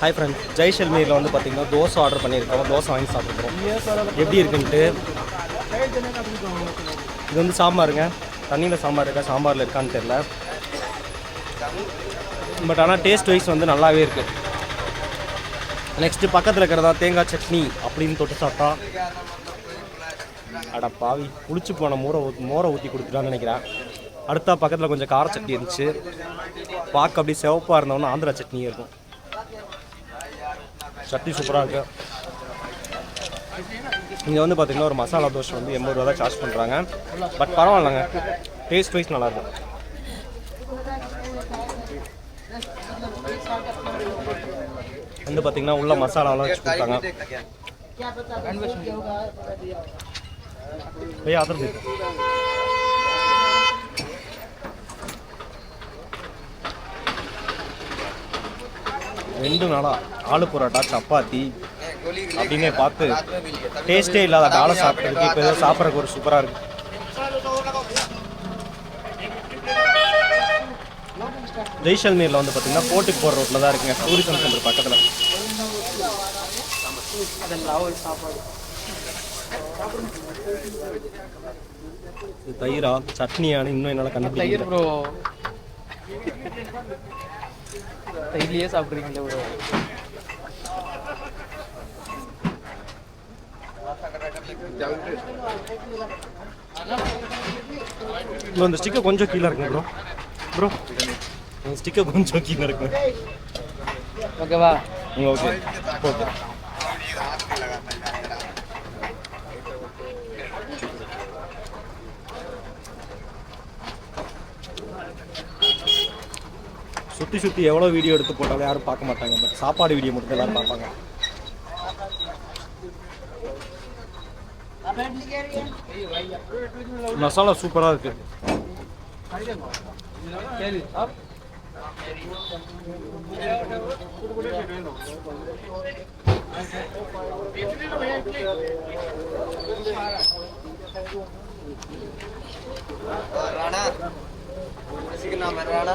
Hi friends ஜெய்சல்மீரில் வந்து பார்த்தீங்கன்னா dosa order பண்ணியிருக்கோம். தோசை வாங்கி சாப்பிட்ருக்கோம் எப்படி இருக்குன்ட்டு? இது வந்து சாம்பாருங்க. தண்ணியில் சாம்பார் இருக்கா? சாம்பாரில் இருக்கான்னு தெரில பட் ஆனால் டேஸ்ட் வைஸ் வந்து நல்லாவே இருக்குது நெக்ஸ்ட்டு பக்கத்தில் இருக்கிறதா தேங்காய் சட்னி அப்படின்னு தொட்டு சாப்பிட்டா அட பாவி புளிச்சு போன மோரை ஊற்றி மோரை ஊற்றி கொடுத்துட்டான்னு நினைக்கிறேன். அடுத்தா பக்கத்தில் கொஞ்சம் கார சட்னி இருந்துச்சு. பார்க்க அப்படியே சிவப்பாக இருந்தோன்னா ஆந்திரா சட்னி இருக்கும். சட்னி சூப்பராக இருக்குது இங்கே வந்து பார்த்தீங்கன்னா ஒரு மசாலா தோசை வந்து எண்பது ரூபா தான் சார்ஜ் பண்ணுறாங்க பட் பரவாயில்லைங்க டேஸ்ட் வைஸ் நல்லாயிருக்கும் வந்து பார்த்திங்கன்னா உள்ள மசாலாலாம் வச்சு கொடுத்தாங்க. ஐயா அதர் ரெண்டு நாளா ஆளு பரோட்டா சப்பாத்தி அப்படின்னே பார்த்து டேஸ்டே இல்லாத ஆளை சாப்பிட்றதுக்கு இப்போ ஏதோ சாப்பிட்றதுக்கு ஒரு சூப்பராக இருக்கு. ஜெய்சல்மீரில் வந்து பார்த்தீங்கன்னா போட்டுக்கு போகிற ரோட்டில் தான் இருக்குங்க டூரிசம் சென்டர் பக்கத்தில். தயிரா சட்னியானு இன்னும் என்னால் கண்டுபிடிக்க தயிர்லயே சாப்பிட்றீங்களே ப்ரோ. ப்ரோ இந்த ஸ்டிக்கர் கொஞ்சம் கீழே இருக்குங்க ப்ரோ. ப்ரோ இந்த ஸ்டிக்கர் கொஞ்சம் கீழே இருக்கு ஓகேவா? ஓகே. ஓகே. சுற்றி சுற்றி எவ்வளோ வீடியோ எடுத்து போட்டாலும் யாரும் பார்க்க மாட்டாங்க. பட் சாப்பாடு வீடியோ மட்டும் எல்லாரும் பார்ப்பாங்க. மசாலா சூப்பராக இருக்கு. ராணா ராணா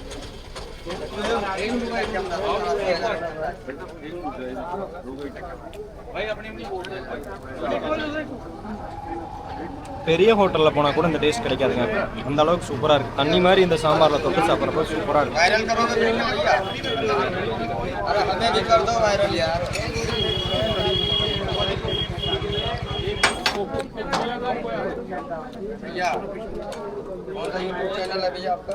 பெரிய ஹோட்டலில் போனால் கூட இந்த டேஸ்ட் கிடைக்காதுங்க அந்த அளவுக்கு சூப்பராக இருக்குது தண்ணி மாதிரி இந்த சாம்பாரில் தொட்டு சாப்பிட்றப்ப சூப்பராக இருக்குது वायरल करोगे तो नहीं भैया अरे हमें भी कर दो वायरल यार भैया कौन सा यूट्यूब चैनल है भैया आपका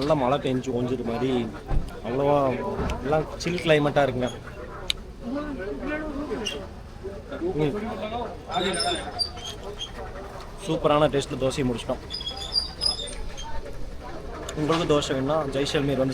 நல்ல மழை பெஞ்சு கொஞ்சது மாதிரி. அவ்வளோவா எல்லாம் சில் கிளைமேட்டாக இருக்குங்க. சூப்பரான டேஸ்ட்டில் தோசையை முடிச்சிட்டோம். உங்களுக்கு தோசை வேணும்னா ஜெய்சல்மீர் வந்து